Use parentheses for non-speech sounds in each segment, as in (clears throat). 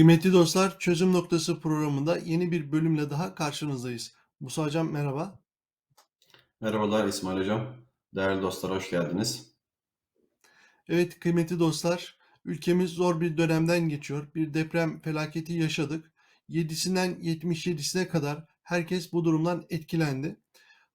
Kıymetli dostlar, Çözüm Noktası programında yeni bir bölümle daha karşınızdayız. Musa Hocam merhaba. Merhabalar İsmail Hocam. Değerli dostlar hoş geldiniz. Evet kıymetli dostlar, ülkemiz zor bir dönemden geçiyor. Bir deprem felaketi yaşadık. 7'sinden 77'sine kadar herkes bu durumdan etkilendi.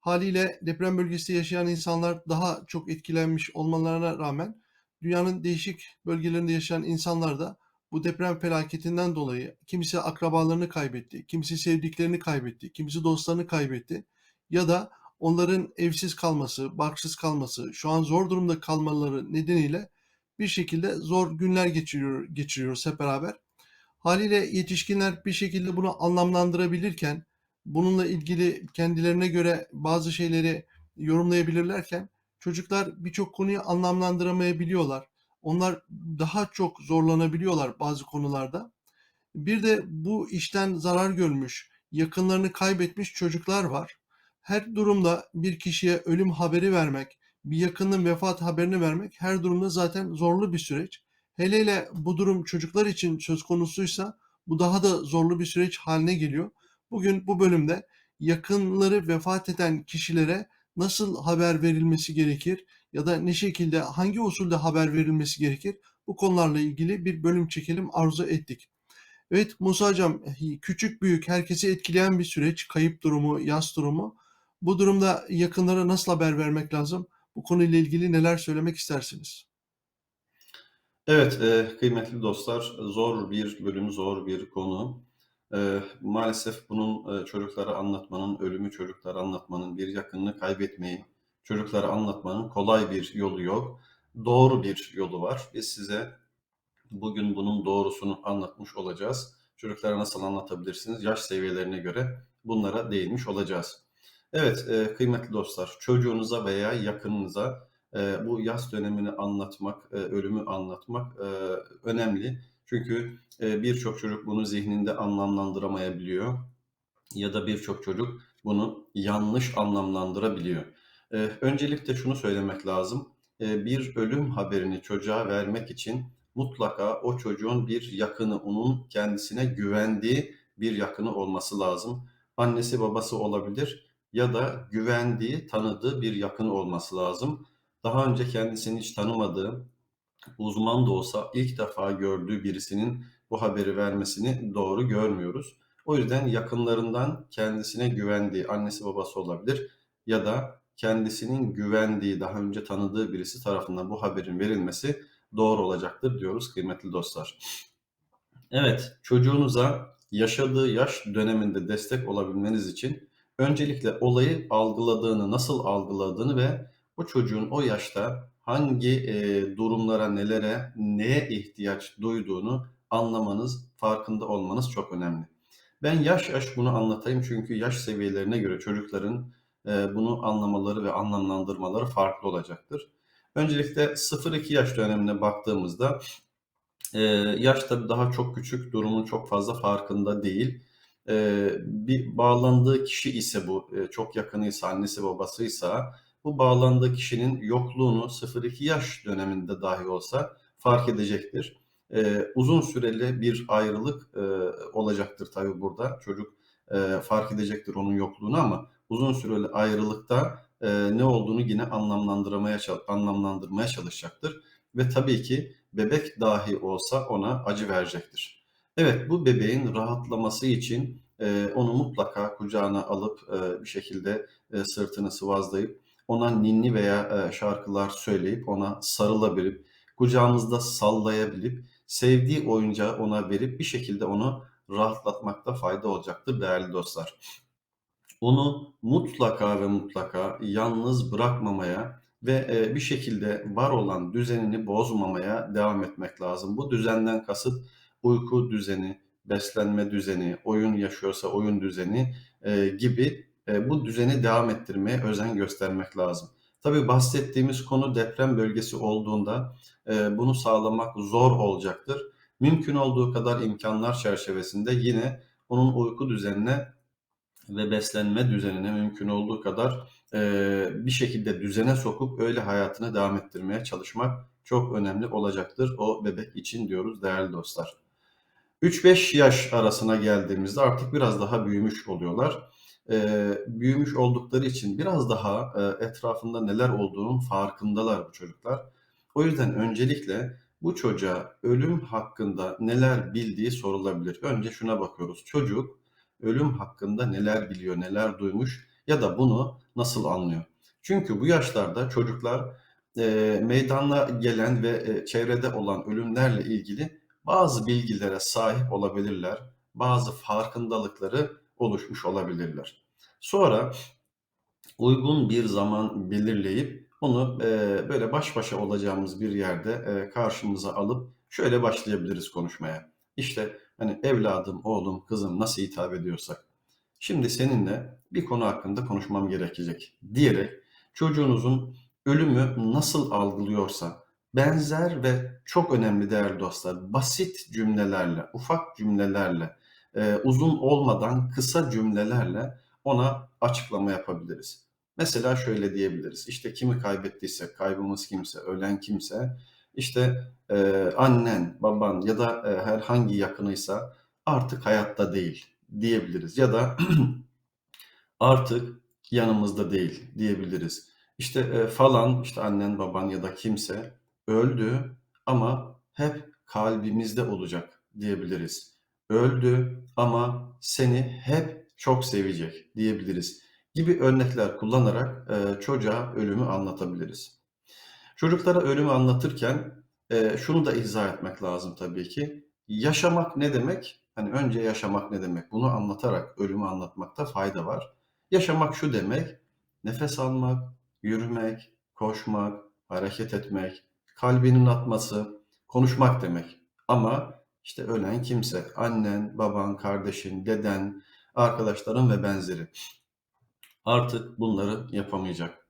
Haliyle deprem bölgesinde yaşayan insanlar daha çok etkilenmiş olmalarına rağmen dünyanın değişik bölgelerinde yaşayan insanlar da bu deprem felaketinden dolayı kimisi akrabalarını kaybetti, kimisi sevdiklerini kaybetti, kimisi dostlarını kaybetti ya da onların evsiz kalması, barksız kalması, şu an zor durumda kalmaları nedeniyle bir şekilde zor günler geçiriyor, geçiriyoruz hep beraber. Haliyle yetişkinler bir şekilde bunu anlamlandırabilirken, bununla ilgili kendilerine göre bazı şeyleri yorumlayabilirlerken çocuklar birçok konuyu anlamlandıramayabiliyorlar. Onlar daha çok zorlanabiliyorlar bazı konularda. Bir de bu işten zarar görmüş, yakınlarını kaybetmiş çocuklar var. Her durumda bir kişiye ölüm haberi vermek, bir yakının vefat haberini vermek her durumda zaten zorlu bir süreç. Hele hele bu durum çocuklar için söz konusuysa bu daha da zorlu bir süreç haline geliyor. Bugün bu bölümde yakınları vefat eden kişilere nasıl haber verilmesi gerekir ya da ne şekilde hangi usulde haber verilmesi gerekir bu konularla ilgili bir bölüm çekelim arzu ettik. Evet Musa Hocam küçük büyük herkesi etkileyen bir süreç kayıp durumu yas durumu bu durumda yakınlara nasıl haber vermek lazım bu konuyla ilgili neler söylemek istersiniz? Evet, e, kıymetli dostlar, zor bir bölüm, zor bir konu. E, maalesef bunun e, çocuklara anlatmanın, ölümü çocuklara anlatmanın, bir yakınını kaybetmeyi çocuklara anlatmanın kolay bir yolu yok. Doğru bir yolu var. Biz size bugün bunun doğrusunu anlatmış olacağız. Çocuklara nasıl anlatabilirsiniz? Yaş seviyelerine göre bunlara değinmiş olacağız. Evet, e, kıymetli dostlar, çocuğunuza veya yakınınıza e, bu yaz dönemini anlatmak, e, ölümü anlatmak önemli. Çünkü birçok çocuk bunu zihninde anlamlandıramayabiliyor ya da birçok çocuk bunu yanlış anlamlandırabiliyor. E, öncelikle şunu söylemek lazım. E, bir ölüm haberini çocuğa vermek için mutlaka o çocuğun bir yakını, onun kendisine güvendiği bir yakını olması lazım. Annesi babası olabilir ya da güvendiği, tanıdığı bir yakını olması lazım. Daha önce kendisini hiç tanımadığı, uzman da olsa ilk defa gördüğü birisinin bu haberi vermesini doğru görmüyoruz. O yüzden yakınlarından kendisine güvendiği, annesi babası olabilir ya da kendisinin güvendiği, daha önce tanıdığı birisi tarafından bu haberin verilmesi doğru olacaktır diyoruz kıymetli dostlar. Evet, çocuğunuza yaşadığı yaş döneminde destek olabilmeniz için öncelikle olayı algıladığını, nasıl algıladığını ve o çocuğun o yaşta hangi e, durumlara, nelere, neye ihtiyaç duyduğunu anlamanız, farkında olmanız çok önemli. Ben yaş yaş bunu anlatayım çünkü yaş seviyelerine göre çocukların bunu anlamaları ve anlamlandırmaları farklı olacaktır. Öncelikle 0-2 yaş dönemine baktığımızda e, yaş tabii daha çok küçük, durumun çok fazla farkında değil. E, bir bağlandığı kişi ise bu, e, çok yakınıysa, annesi babasıysa bu bağlandığı kişinin yokluğunu 0-2 yaş döneminde dahi olsa fark edecektir. E, uzun süreli bir ayrılık e, olacaktır tabii burada. Çocuk e, fark edecektir onun yokluğunu ama uzun süreli ayrılıkta e, ne olduğunu yine anlamlandırmaya anlamlandırmaya çalışacaktır ve tabii ki bebek dahi olsa ona acı verecektir. Evet bu bebeğin rahatlaması için e, onu mutlaka kucağına alıp e, bir şekilde e, sırtını sıvazlayıp ona ninni veya e, şarkılar söyleyip ona sarılabilip kucağımızda sallayabilip sevdiği oyuncağı ona verip bir şekilde onu rahatlatmakta fayda olacaktır değerli dostlar. Onu mutlaka ve mutlaka yalnız bırakmamaya ve e, bir şekilde var olan düzenini bozmamaya devam etmek lazım. Bu düzenden kasıt uyku düzeni, beslenme düzeni, oyun yaşıyorsa oyun düzeni e, gibi e, bu düzeni devam ettirmeye özen göstermek lazım. Tabii bahsettiğimiz konu deprem bölgesi olduğunda bunu sağlamak zor olacaktır. Mümkün olduğu kadar imkanlar çerçevesinde yine onun uyku düzenine ve beslenme düzenine mümkün olduğu kadar e, bir şekilde düzene sokup öyle hayatını devam ettirmeye çalışmak çok önemli olacaktır o bebek için diyoruz değerli dostlar. 3-5 yaş arasına geldiğimizde artık biraz daha büyümüş oluyorlar. Eee, büyümüş oldukları için biraz daha, eee, etrafında neler olduğunun farkındalar bu çocuklar. O yüzden öncelikle bu çocuğa ölüm hakkında neler bildiği sorulabilir. Önce şuna bakıyoruz. Çocuk ölüm hakkında neler biliyor, neler duymuş ya da bunu nasıl anlıyor? Çünkü bu yaşlarda çocuklar, eee, meydana gelen ve, eee, çevrede olan ölümlerle ilgili bazı bilgilere sahip olabilirler. Bazı farkındalıkları oluşmuş olabilirler. Sonra uygun bir zaman belirleyip onu, eee, böyle baş başa olacağımız bir yerde, eee, karşımıza alıp şöyle başlayabiliriz konuşmaya. İşte, hani, evladım, oğlum, kızım nasıl hitap ediyorsak, şimdi seninle bir konu hakkında konuşmam gerekecek diyerek çocuğunuzun ölümü nasıl algılıyorsa benzer ve çok önemli değerli dostlar, basit cümlelerle, ufak cümlelerle, eee, uzun olmadan kısa cümlelerle ona açıklama yapabiliriz. Mesela şöyle diyebiliriz. İşte kimi kaybettiysek, kaybımız kimse, ölen kimse, işte eee, annen, baban ya da eee, herhangi yakınıysa artık hayatta değil diyebiliriz. Ya da (clears throat) artık yanımızda değil diyebiliriz. İşte eee, falan, işte annen, baban ya da kimse öldü ama hep kalbimizde olacak diyebiliriz. Öldü ama seni hep çok sevecek diyebiliriz gibi örnekler kullanarak eee, çocuğa ölümü anlatabiliriz. Çocuklara ölümü anlatırken, eee, şunu da izah etmek lazım tabii ki. Yaşamak ne demek? Hani önce yaşamak ne demek? Bunu anlatarak ölümü anlatmakta fayda var. Yaşamak şu demek: nefes almak, yürümek, koşmak, hareket etmek, kalbinin atması, konuşmak demek. Ama işte ölen kimse, annen, baban, kardeşin, deden, arkadaşların ve benzeri artık bunları yapamayacak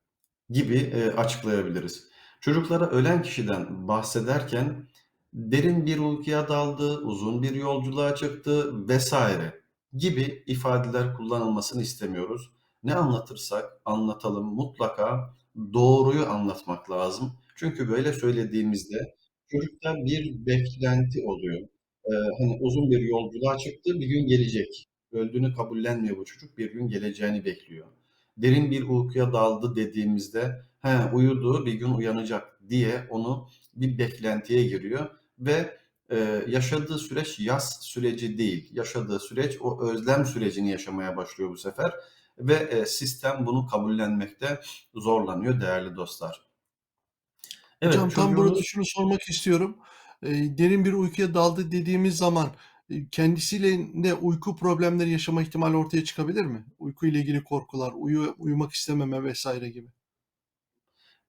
gibi eee, açıklayabiliriz. Çocuklara ölen kişiden bahsederken derin bir uykuya daldı, uzun bir yolculuğa çıktı vesaire gibi ifadeler kullanılmasını istemiyoruz. Ne anlatırsak anlatalım mutlaka doğruyu anlatmak lazım. Çünkü böyle söylediğimizde çocukta bir beklenti oluyor. Eee, hani uzun bir yolculuğa çıktı, bir gün gelecek. Öldüğünü kabullenmiyor bu çocuk, bir gün geleceğini bekliyor derin bir uykuya daldı dediğimizde he, uyudu bir gün uyanacak diye onu bir beklentiye giriyor ve e, yaşadığı süreç yaz süreci değil. Yaşadığı süreç o özlem sürecini yaşamaya başlıyor bu sefer ve e, sistem bunu kabullenmekte zorlanıyor değerli dostlar. Evet Hocam tam burada şunu sormak istiyorum. Eee, derin bir uykuya daldı dediğimiz zaman, eee, kendisiyle de uyku problemleri yaşama ihtimali ortaya çıkabilir mi? Uykuyla ilgili korkular, uyu uyumak istememe vs. gibi.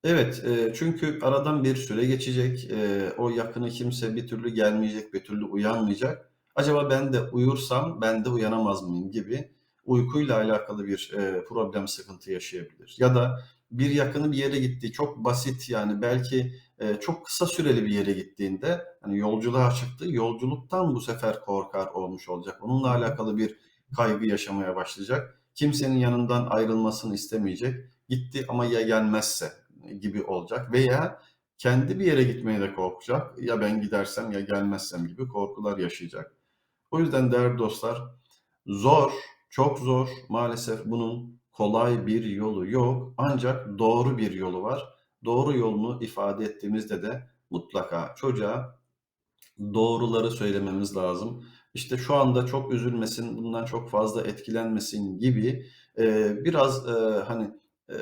Evet, eee, çünkü aradan bir süre geçecek. Eee, o yakını kimse bir türlü gelmeyecek, bir türlü uyanmayacak. Acaba ben de uyursam ben de uyanamaz mıyım gibi uykuyla alakalı bir, eee, problem, sıkıntı yaşayabilir. Ya da bir yakını bir yere gitti, çok basit yani belki, eee, çok kısa süreli bir yere gittiğinde, hani, yolculuğa çıktı, yolculuktan bu sefer korkar olmuş olacak. Onunla alakalı bir kaygı yaşamaya başlayacak. Kimsenin yanından ayrılmasını istemeyecek. Gitti ama ya gelmezse? Gibi olacak veya kendi bir yere gitmeye de korkacak. Ya ben gidersem ya gelmezsem gibi korkular yaşayacak. O yüzden değerli dostlar zor, çok zor. Maalesef bunun kolay bir yolu yok. Ancak doğru bir yolu var. Doğru yolunu ifade ettiğimizde de mutlaka çocuğa doğruları söylememiz lazım. İşte şu anda çok üzülmesin, bundan çok fazla etkilenmesin gibi eee, biraz eee, hani eee,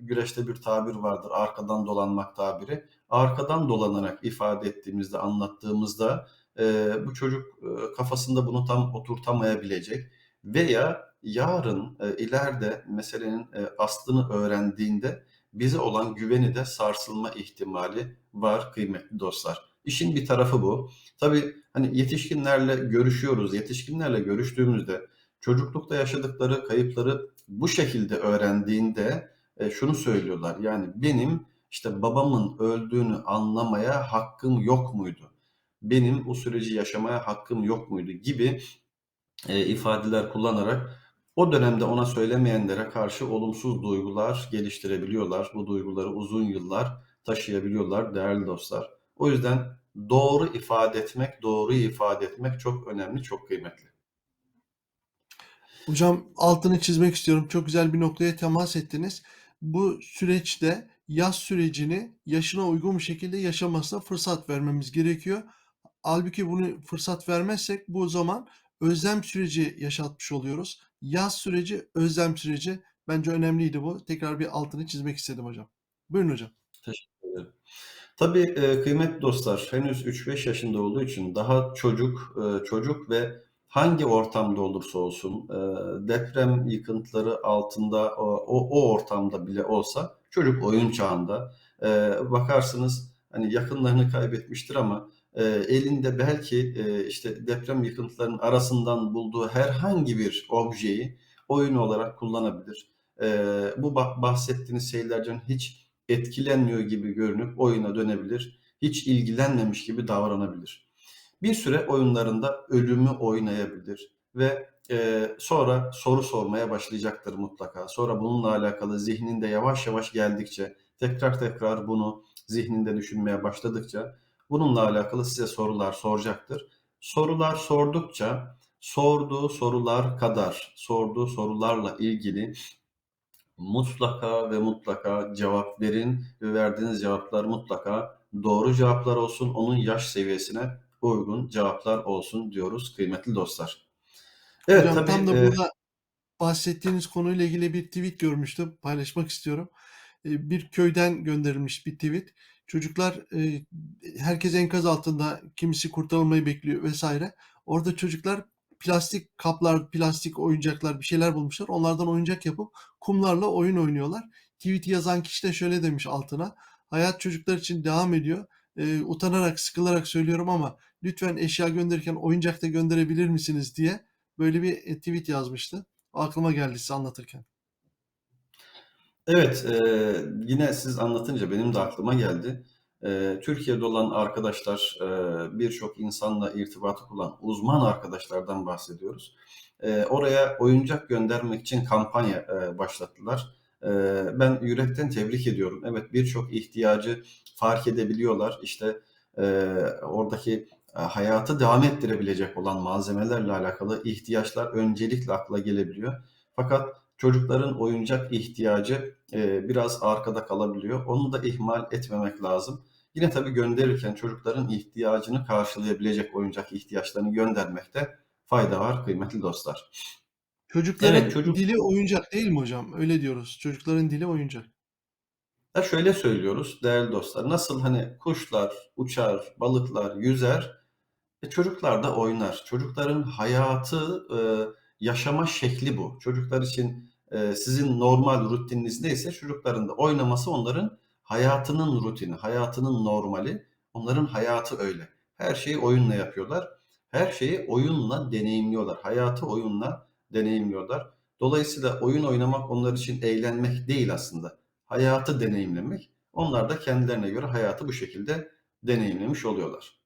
güreşte bir tabir vardır, arkadan dolanmak tabiri. Arkadan dolanarak ifade ettiğimizde, anlattığımızda eee, bu çocuk eee, kafasında bunu tam oturtamayabilecek veya yarın eee, ileride meselenin eee, aslını öğrendiğinde bize olan güveni de sarsılma ihtimali var kıymetli dostlar. İşin bir tarafı bu. Tabii, hani, yetişkinlerle görüşüyoruz. Yetişkinlerle görüştüğümüzde çocuklukta yaşadıkları kayıpları bu şekilde öğrendiğinde, eee, şunu söylüyorlar, yani, "Benim, işte, babamın öldüğünü anlamaya hakkım yok muydu? Benim o süreci yaşamaya hakkım yok muydu?" gibi, eee, ifadeler kullanarak o dönemde ona söylemeyenlere karşı olumsuz duygular geliştirebiliyorlar. Bu duyguları uzun yıllar taşıyabiliyorlar değerli dostlar. O yüzden doğru ifade etmek, doğruyu ifade etmek çok önemli, çok kıymetli. Hocam altını çizmek istiyorum. Çok güzel bir noktaya temas ettiniz. Bu süreçte yaz sürecini yaşına uygun bir şekilde yaşamasına fırsat vermemiz gerekiyor. Halbuki bunu fırsat vermezsek bu zaman özlem süreci yaşatmış oluyoruz. Yaz süreci, özlem süreci bence önemliydi bu. Tekrar bir altını çizmek istedim hocam. Buyurun hocam. Teşekkür ederim. Tabii, eee, kıymetli dostlar, henüz 3-5 yaşında olduğu için daha çocuk, eee, çocuk ve hangi ortamda olursa olsun, eee, deprem yıkıntıları altında o o o ortamda bile olsa çocuk oyun çağında. Eee, bakarsınız, hani, yakınlarını kaybetmiştir ama, elinde belki, işte, deprem yıkıntılarının arasından bulduğu herhangi bir objeyi oyun olarak kullanabilir. Bu bah bahsettiğiniz şeylerden hiç etkilenmiyor gibi görünüp oyuna dönebilir. Hiç ilgilenmemiş gibi davranabilir. Bir süre oyunlarında ölümü oynayabilir ve, eee, sonra soru sormaya başlayacaktır mutlaka. Sonra bununla alakalı zihninde yavaş yavaş geldikçe, tekrar tekrar bunu zihninde düşünmeye başladıkça bununla alakalı size sorular soracaktır. Sorular sordukça sorduğu sorular kadar sorduğu sorularla ilgili mutlaka ve mutlaka cevap verin ve verdiğiniz cevaplar mutlaka doğru cevaplar olsun, onun yaş seviyesine uygun cevaplar olsun diyoruz kıymetli dostlar. Evet, Hocam tabii, tam da eee burada bahsettiğiniz konuyla ilgili bir tweet görmüştüm. Paylaşmak istiyorum. Eee, bir köyden gönderilmiş bir tweet. Çocuklar, eee, herkes enkaz altında, kimisi kurtarılmayı bekliyor vesaire. Orada çocuklar plastik kaplar, plastik oyuncaklar, bir şeyler bulmuşlar. Onlardan oyuncak yapıp kumlarla oyun oynuyorlar. Tweet'i yazan kişi de şöyle demiş altına: "Hayat çocuklar için devam ediyor. Utanarak, sıkılarak söylüyorum ama lütfen eşya gönderirken oyuncak da gönderebilir misiniz?" diye böyle bir, eee, tweet yazmıştı. Aklıma geldi size anlatırken. Evet, eee, yine siz anlatınca benim de aklıma geldi. Eee, Türkiye'de olan arkadaşlar, eee, birçok insanla irtibatı kuran uzman arkadaşlardan bahsediyoruz. Eee, oraya oyuncak göndermek için kampanya, eee, başlattılar. Eee, ben yürekten tebrik ediyorum. Evet, birçok ihtiyacı fark edebiliyorlar. İşte, eee, oradaki, hayatı devam ettirebilecek olan malzemelerle alakalı ihtiyaçlar öncelikle akla gelebiliyor. Fakat çocukların oyuncak ihtiyacı, eee, biraz arkada kalabiliyor. Onu da ihmal etmemek lazım. Yine tabii gönderirken çocukların ihtiyacını karşılayabilecek oyuncak ihtiyaçlarını göndermekte fayda var kıymetli dostlar. Evet, Çocukların çocuk dili oyuncak değil mi hocam? Öyle diyoruz. Çocukların dili oyuncak. Da şöyle söylüyoruz değerli dostlar, nasıl hani kuşlar uçar, balıklar yüzer, e, çocuklar da oynar. Çocukların hayatı, eee, yaşama şekli bu. Çocuklar için, eee, sizin normal rutininiz neyse çocukların da oynaması onların hayatının rutini, hayatının normali. Onların hayatı öyle. Her şeyi oyunla yapıyorlar. Her şeyi oyunla deneyimliyorlar. Hayatı oyunla deneyimliyorlar. Dolayısıyla oyun oynamak onlar için eğlenmek değil aslında. Hayatı deneyimlemek. Onlar da kendilerine göre hayatı bu şekilde deneyimlemiş oluyorlar.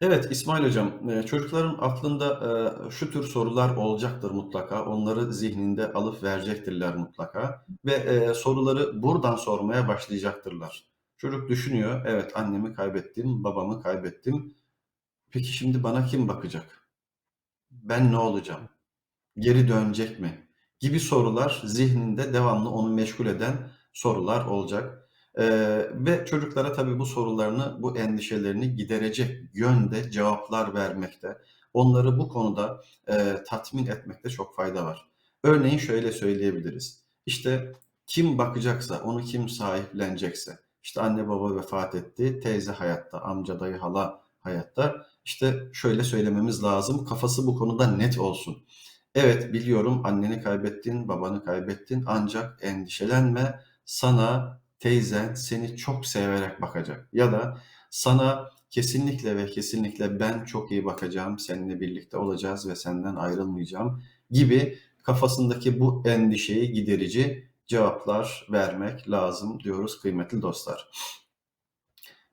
Evet, İsmail Hocam, eee, çocukların aklında, eee, şu tür sorular olacaktır mutlaka. Onları zihninde alıp verecektirler mutlaka ve, eee, soruları buradan sormaya başlayacaktırlar. Çocuk düşünüyor, "Evet, annemi kaybettim, babamı kaybettim. Peki şimdi bana kim bakacak? Ben ne olacağım? Geri dönecek mi?" gibi sorular zihninde devamlı onu meşgul eden sorular olacak. Eee, ve çocuklara tabii bu sorularını, bu endişelerini giderecek yönde cevaplar vermekte, onları bu konuda, eee, tatmin etmekte çok fayda var. Örneğin şöyle söyleyebiliriz: İşte, kim bakacaksa, onu kim sahiplenecekse, işte, anne baba vefat etti, teyze hayatta, amca, dayı, hala hayatta. İşte, şöyle söylememiz lazım, kafası bu konuda net olsun. "Evet, biliyorum anneni kaybettin, babanı kaybettin ancak endişelenme, sana teyzen seni çok severek bakacak." ya da "Sana kesinlikle ve kesinlikle ben çok iyi bakacağım, seninle birlikte olacağız ve senden ayrılmayacağım." gibi kafasındaki bu endişeyi giderici cevaplar vermek lazım diyoruz kıymetli dostlar.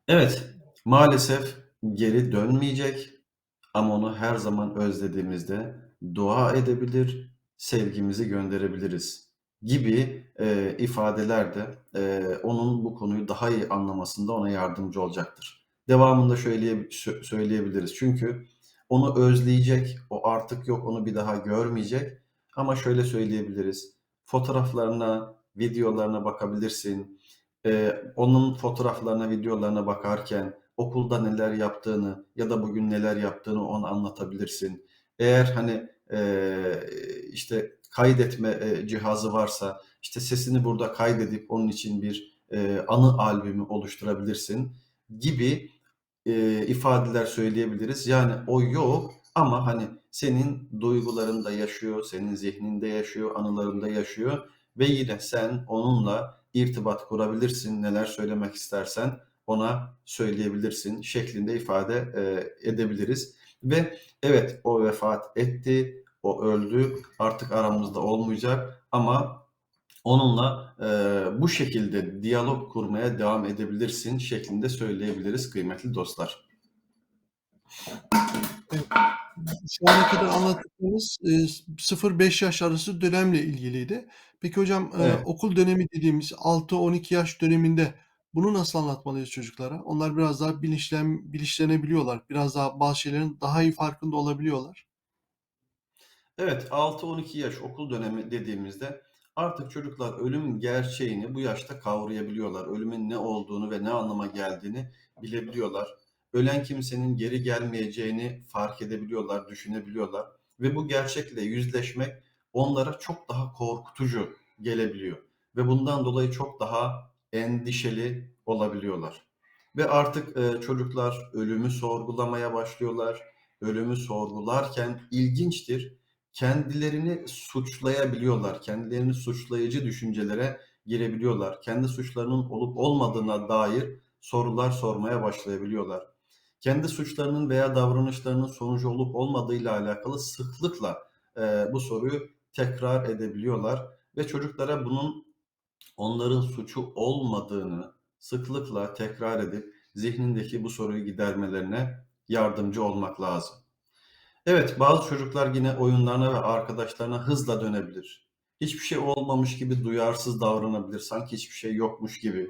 Evet, maalesef geri dönmeyecek ama onu her zaman özlediğimizde dua edebilir, sevgimizi gönderebiliriz. Gibi e, ifadeler de e, onun bu konuyu daha iyi anlamasında ona yardımcı olacaktır. Devamında şöyle sö- söyleyebiliriz. Çünkü onu özleyecek, o artık yok, onu bir daha görmeyecek. Ama şöyle söyleyebiliriz. Fotoğraflarına, videolarına bakabilirsin. Ee, onun fotoğraflarına, videolarına bakarken okulda neler yaptığını ya da bugün neler yaptığını ona anlatabilirsin. Eğer hani eee, işte kaydetme e, cihazı varsa işte sesini burada kaydedip onun için bir e, anı albümü oluşturabilirsin gibi e, ifadeler söyleyebiliriz. Yani o yok ama hani senin duygularında yaşıyor, senin zihninde yaşıyor, anılarında yaşıyor ve yine sen onunla irtibat kurabilirsin. Neler söylemek istersen ona söyleyebilirsin şeklinde ifade e, edebiliriz. Ve evet o vefat etti, o öldü, artık aramızda olmayacak ama onunla e, bu şekilde diyalog kurmaya devam edebilirsin şeklinde söyleyebiliriz kıymetli dostlar. Evet. Şu ana kadar anlattıklarınız e, 0-5 yaş arası dönemle ilgiliydi. Peki hocam e, Evet. okul dönemi dediğimiz 6-12 yaş döneminde bunu nasıl anlatmalıyız çocuklara? Onlar biraz daha bilinçlen, bilinçlenebiliyorlar. Biraz daha bazı şeylerin daha iyi farkında olabiliyorlar. Evet, 6-12 yaş okul dönemi dediğimizde artık çocuklar ölüm gerçeğini bu yaşta kavrayabiliyorlar. Ölümün ne olduğunu ve ne anlama geldiğini bilebiliyorlar. Ölen kimsenin geri gelmeyeceğini fark edebiliyorlar, düşünebiliyorlar ve bu gerçekle yüzleşmek onlara çok daha korkutucu gelebiliyor ve bundan dolayı çok daha endişeli olabiliyorlar. Ve artık e, çocuklar ölümü sorgulamaya başlıyorlar. Ölümü sorgularken ilginçtir kendilerini suçlayabiliyorlar. Kendilerini suçlayıcı düşüncelere girebiliyorlar. Kendi suçlarının olup olmadığına dair sorular sormaya başlayabiliyorlar. Kendi suçlarının veya davranışlarının sonucu olup olmadığıyla alakalı sıklıkla e, bu soruyu tekrar edebiliyorlar ve çocuklara bunun onların suçu olmadığını sıklıkla tekrar edip zihnindeki bu soruyu gidermelerine yardımcı olmak lazım. Evet, bazı çocuklar yine oyunlarına ve arkadaşlarına hızla dönebilir. Hiçbir şey olmamış gibi duyarsız davranabilir, sanki hiçbir şey yokmuş gibi.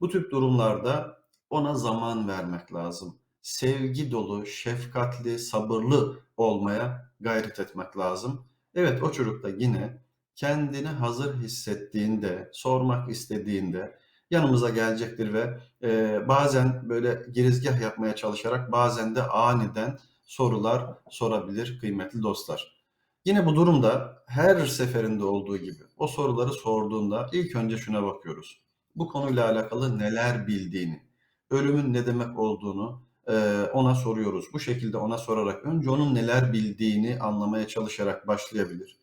Bu tip durumlarda ona zaman vermek lazım. Sevgi dolu, şefkatli, sabırlı olmaya gayret etmek lazım. Evet, o çocuk da yine kendini hazır hissettiğinde, sormak istediğinde yanımıza gelecektir ve e, bazen böyle girizgah yapmaya çalışarak bazen de aniden sorular sorabilir kıymetli dostlar. Yine bu durumda her seferinde olduğu gibi o soruları sorduğunda ilk önce şuna bakıyoruz. Bu konuyla alakalı neler bildiğini, ölümün ne demek olduğunu e, ona soruyoruz. Bu şekilde ona sorarak önce onun neler bildiğini anlamaya çalışarak başlayabilir.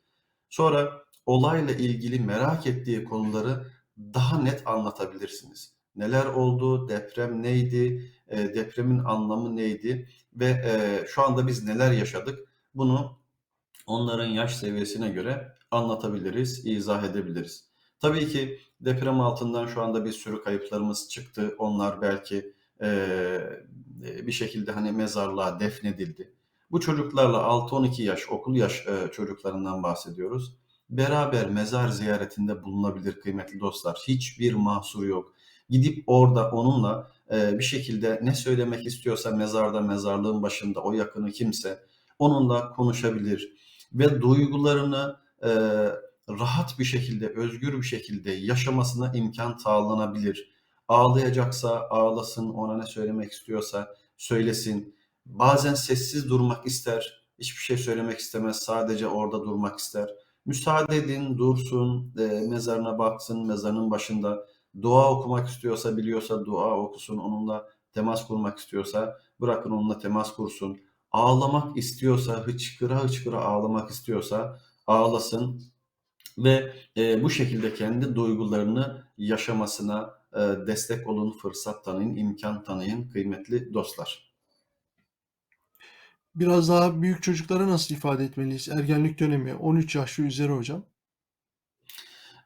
Sonra olayla ilgili merak ettiği konuları daha net anlatabilirsiniz. Neler oldu, deprem neydi, e, depremin anlamı neydi ve e, şu anda biz neler yaşadık bunu onların yaş seviyesine göre anlatabiliriz, izah edebiliriz. Tabii ki deprem altından şu anda bir sürü kayıplarımız çıktı. Onlar belki e, bir şekilde hani mezarlığa defnedildi. Bu çocuklarla 6-12 yaş, okul yaş e, çocuklarından bahsediyoruz. Beraber mezar ziyaretinde bulunabilir kıymetli dostlar. Hiçbir mahsur yok. Gidip orada onunla e, bir şekilde ne söylemek istiyorsa mezarda, mezarlığın başında o yakını kimse onunla konuşabilir ve duygularını e, rahat bir şekilde, özgür bir şekilde yaşamasına imkan sağlanabilir. Ağlayacaksa ağlasın, ona ne söylemek istiyorsa söylesin. Bazen sessiz durmak ister, hiçbir şey söylemek istemez, sadece orada durmak ister. Müsaade edin, dursun, e, mezarına baksın, mezarının başında. Dua okumak istiyorsa, biliyorsa dua okusun, onunla temas kurmak istiyorsa bırakın onunla temas kursun. Ağlamak istiyorsa, hıçkıra hıçkıra ağlamak istiyorsa ağlasın ve e, bu şekilde kendi duygularını yaşamasına e, destek olun, fırsat tanıyın, imkan tanıyın kıymetli dostlar. Biraz daha büyük çocuklara nasıl ifade etmeliyiz? Ergenlik dönemi 13 yaş ve üzeri hocam.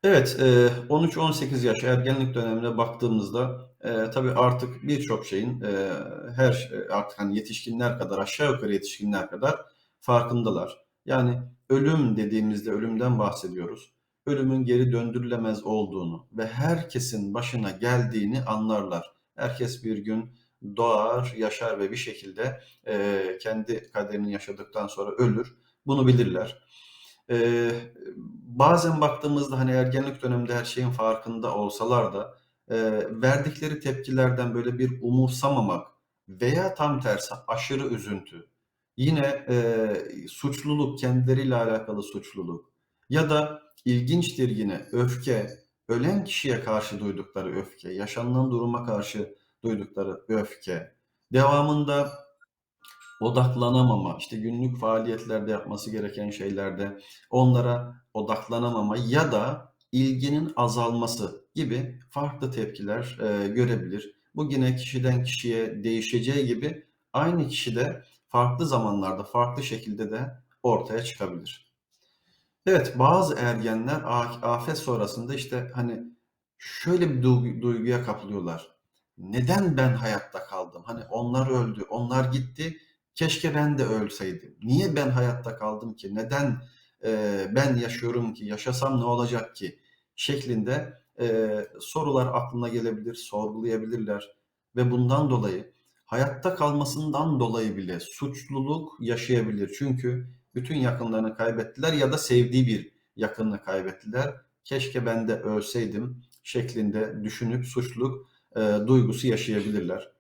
Evet, e, 13-18 yaş ergenlik dönemine baktığımızda e, tabii artık birçok şeyin e, her artık hani yetişkinler kadar aşağı yukarı yetişkinler kadar farkındalar. Yani ölüm dediğimizde ölümden bahsediyoruz. ölümün geri döndürülemez olduğunu ve herkesin başına geldiğini anlarlar. Herkes bir gün doğar, yaşar ve bir şekilde e, kendi kaderini yaşadıktan sonra ölür. Bunu bilirler. E, bazen baktığımızda hani ergenlik döneminde her şeyin farkında olsalar da e, verdikleri tepkilerden böyle bir umursamamak veya tam tersi aşırı üzüntü, yine e, suçluluk, kendileriyle alakalı suçluluk ya da ilginçtir yine öfke, ölen kişiye karşı duydukları öfke, yaşanılan duruma karşı duydukları öfke, devamında odaklanamama, işte günlük faaliyetlerde yapması gereken şeylerde onlara odaklanamama ya da ilginin azalması gibi farklı tepkiler e, görebilir. Bu yine kişiden kişiye değişeceği gibi aynı kişide farklı zamanlarda, farklı şekilde de ortaya çıkabilir. Evet, bazı ergenler afet sonrasında işte hani şöyle bir duygu- duyguya kapılıyorlar. Neden ben hayatta kaldım? Hani onlar öldü, onlar gitti. Keşke ben de ölseydim. Niye ben hayatta kaldım ki? Neden e, ben yaşıyorum ki? Yaşasam ne olacak ki? Şeklinde e, sorular aklına gelebilir, sorgulayabilirler ve bundan dolayı hayatta kalmasından dolayı bile suçluluk yaşayabilir. Çünkü bütün yakınlarını kaybettiler ya da sevdiği bir yakınını kaybettiler. Keşke ben de ölseydim şeklinde düşünüp suçluluk e, duygusu yaşayabilirler.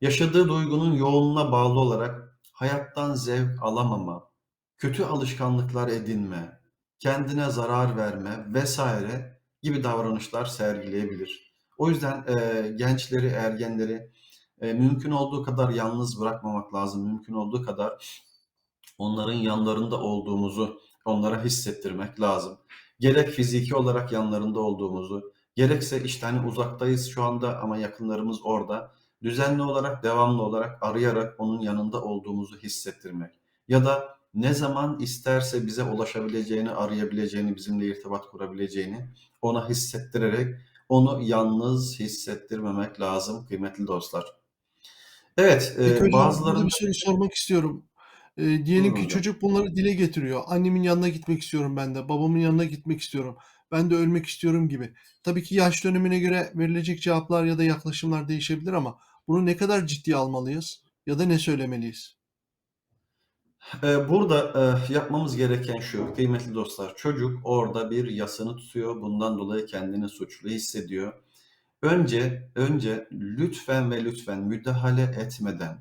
Yaşadığı duygunun yoğunluğuna bağlı olarak hayattan zevk alamama, kötü alışkanlıklar edinme, kendine zarar verme vesaire gibi davranışlar sergileyebilir. O yüzden e, gençleri, ergenleri e, mümkün olduğu kadar yalnız bırakmamak lazım. Mümkün olduğu kadar onların yanlarında olduğumuzu onlara hissettirmek lazım. Gerek fiziki olarak yanlarında olduğumuzu, gerekse işte hani uzaktayız şu anda ama yakınlarımız orada. Düzenli olarak, devamlı olarak arayarak onun yanında olduğumuzu hissettirmek. Ya da ne zaman isterse bize ulaşabileceğini, arayabileceğini, bizimle irtibat kurabileceğini ona hissettirerek onu yalnız hissettirmemek lazım kıymetli dostlar. Evet, Peki e, hocam burada bazılarında bir soru sormak istiyorum. Eee, diyelim buyurun ki hocam. çocuk bunları dile getiriyor. Annemin yanına gitmek istiyorum ben de, babamın yanına gitmek istiyorum, ben de ölmek istiyorum gibi. Tabii ki yaş dönemine göre verilecek cevaplar ya da yaklaşımlar değişebilir ama bunu ne kadar ciddiye almalıyız ya da ne söylemeliyiz? Eee, burada, eee, yapmamız gereken şu, kıymetli dostlar, çocuk orada bir yasını tutuyor, bundan dolayı kendini suçlu hissediyor. Önce önce lütfen ve lütfen müdahale etmeden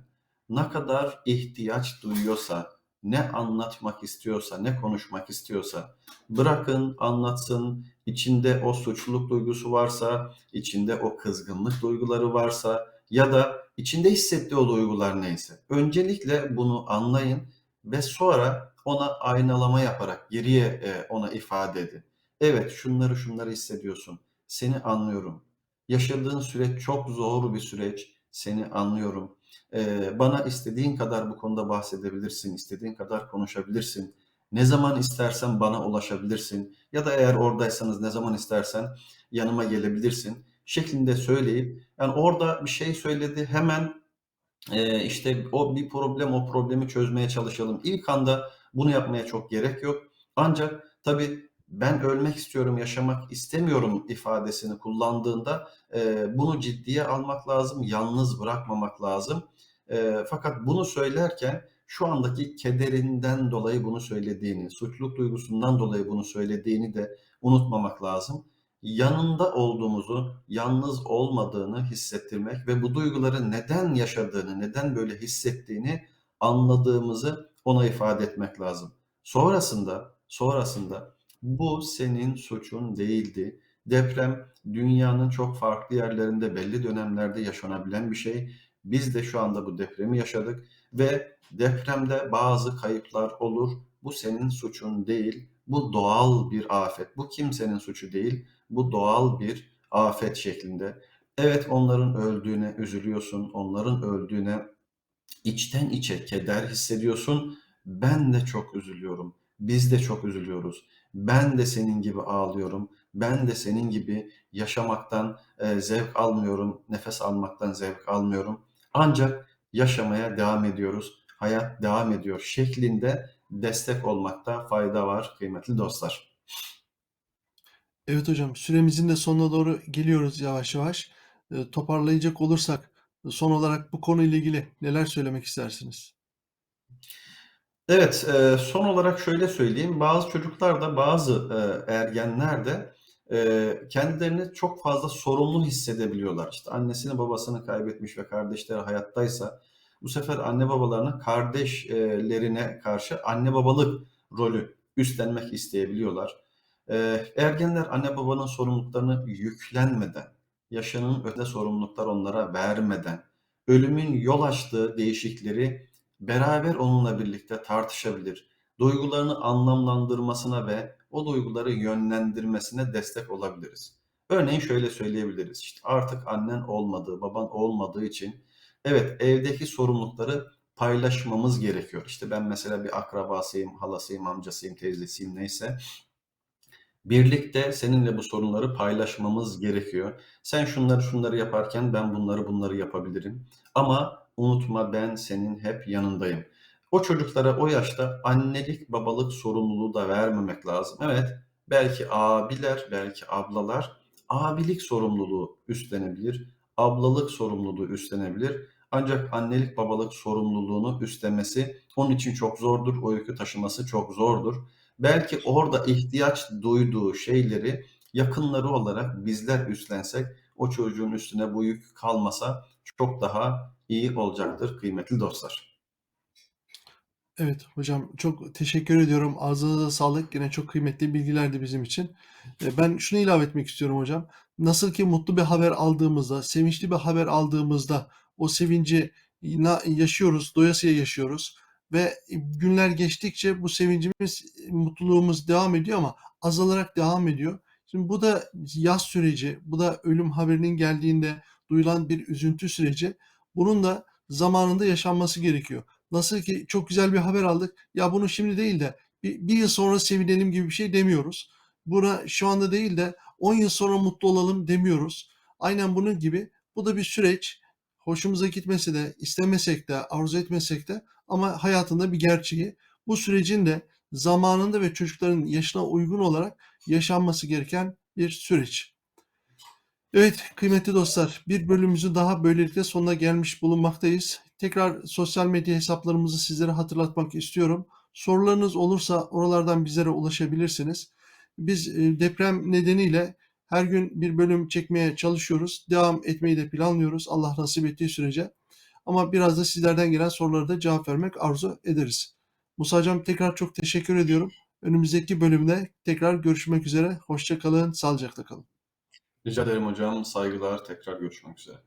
ne kadar ihtiyaç duyuyorsa, ne anlatmak istiyorsa, ne konuşmak istiyorsa bırakın anlatsın. İçinde o suçluluk duygusu varsa, içinde o kızgınlık duyguları varsa ya da içinde hissettiği o duygular neyse. Öncelikle bunu anlayın ve sonra ona aynalama yaparak geriye, eee, ona ifade edin. Evet, şunları şunları hissediyorsun. Seni anlıyorum. Yaşadığın süreç çok zor bir süreç. Seni anlıyorum. Bana istediğin kadar bu konuda bahsedebilirsin, istediğin kadar konuşabilirsin. Ne zaman istersen bana ulaşabilirsin ya da eğer oradaysanız ne zaman istersen yanıma gelebilirsin şeklinde söyleyip yani orada bir şey söyledi hemen Eee, işte o bir problem, o problemi çözmeye çalışalım. İlk anda bunu yapmaya çok gerek yok. Ancak tabii ben ölmek istiyorum, yaşamak istemiyorum ifadesini kullandığında eee, bunu ciddiye almak lazım, yalnız bırakmamak lazım. Eee, fakat bunu söylerken şu andaki kederinden dolayı bunu söylediğini, suçluluk duygusundan dolayı bunu söylediğini de unutmamak lazım. Yanında olduğumuzu, yalnız olmadığını hissettirmek ve bu duyguları neden yaşadığını, neden böyle hissettiğini anladığımızı ona ifade etmek lazım. Sonrasında, sonrasında bu senin suçun değildi. Deprem dünyanın çok farklı yerlerinde belli dönemlerde yaşanabilen bir şey. Biz de şu anda bu depremi yaşadık ve depremde bazı kayıplar olur. Bu senin suçun değil. Bu doğal bir afet. Bu kimsenin suçu değil. Bu doğal bir afet şeklinde. Evet onların öldüğüne üzülüyorsun, onların öldüğüne içten içe keder hissediyorsun. Ben de çok üzülüyorum. Biz de çok üzülüyoruz. Ben de senin gibi ağlıyorum. Ben de senin gibi yaşamaktan e, zevk almıyorum, nefes almaktan zevk almıyorum. Ancak yaşamaya devam ediyoruz. Hayat devam ediyor şeklinde destek olmakta fayda var kıymetli dostlar. Evet hocam, süremizin de sonuna doğru geliyoruz yavaş yavaş. Eee, toparlayacak olursak son olarak bu konuyla ilgili neler söylemek istersiniz? Evet, eee, son olarak şöyle söyleyeyim. Bazı çocuklar da bazı, eee, ergenler de, eee, kendilerini çok fazla sorumlu hissedebiliyorlar. İşte annesini babasını kaybetmiş ve kardeşleri hayattaysa bu sefer anne babalarına kardeş eee, lerine karşı anne babalık rolü üstlenmek isteyebiliyorlar. Eee, ergenler anne babanın sorumluluklarını yüklenmeden, yaşının ötesinde sorumluluklar onlara vermeden, ölümün yol açtığı değişikleri beraber onunla birlikte tartışabilir, duygularını anlamlandırmasına ve o duyguları yönlendirmesine destek olabiliriz. Örneğin şöyle söyleyebiliriz, işte artık annen olmadığı, baban olmadığı için evet evdeki sorumlulukları paylaşmamız gerekiyor. İşte ben mesela bir akrabasıyım, halasıyım, amcasıyım, teyzesiyim neyse. Birlikte seninle bu sorunları paylaşmamız gerekiyor. Sen şunları şunları yaparken ben bunları bunları yapabilirim. Ama unutma ben senin hep yanındayım. O çocuklara o yaşta annelik babalık sorumluluğu da vermemek lazım. Evet, belki abiler, belki ablalar abilik sorumluluğu üstlenebilir, ablalık sorumluluğu üstlenebilir. Ancak annelik babalık sorumluluğunu üstlenmesi onun için çok zordur, o yükü taşıması çok zordur. Belki orada ihtiyaç duyduğu şeyleri yakınları olarak bizler üstlensek o çocuğun üstüne bu yük kalmasa çok daha iyi olacaktır kıymetli dostlar. Evet hocam çok teşekkür ediyorum. Ağzınıza sağlık. Gene çok kıymetli bilgilerdi bizim için. Eee, ben şunu ilave etmek istiyorum hocam. Nasıl ki mutlu bir haber aldığımızda, sevinçli bir haber aldığımızda o sevinci yaşıyoruz, doyasıya yaşıyoruz ve günler geçtikçe bu sevincimiz, mutluluğumuz devam ediyor ama azalarak devam ediyor. Şimdi bu da yas süreci, bu da ölüm haberinin geldiğinde duyulan bir üzüntü süreci. Bunun da zamanında yaşanması gerekiyor. Nasıl ki çok güzel bir haber aldık. Ya bunu şimdi değil de bir, bir yıl sonra sevinelim gibi bir şey demiyoruz. Buna şu anda değil de 10 yıl sonra mutlu olalım demiyoruz. Aynen bunun gibi bu da bir süreç. Hoşumuza gitmese de, istemesek de, arzu etmesek de ama hayatında bir gerçeği. Bu sürecin de zamanında ve çocukların yaşına uygun olarak yaşanması gereken bir süreç. Evet kıymetli dostlar, bir bölümümüzün daha böylelikle sonuna gelmiş bulunmaktayız. Tekrar sosyal medya hesaplarımızı sizlere hatırlatmak istiyorum. Sorularınız olursa oralardan bizlere ulaşabilirsiniz. Biz e, deprem nedeniyle her gün bir bölüm çekmeye çalışıyoruz. Devam etmeyi de planlıyoruz Allah nasip ettiği sürece. Ama biraz da sizlerden gelen sorulara da cevap vermek arzu ederiz. Musa Hocam tekrar çok teşekkür ediyorum. Önümüzdeki bölümde tekrar görüşmek üzere. Hoşça kalın, sağlıcakla kalın. Rica ederim hocam. Saygılar. Tekrar görüşmek üzere.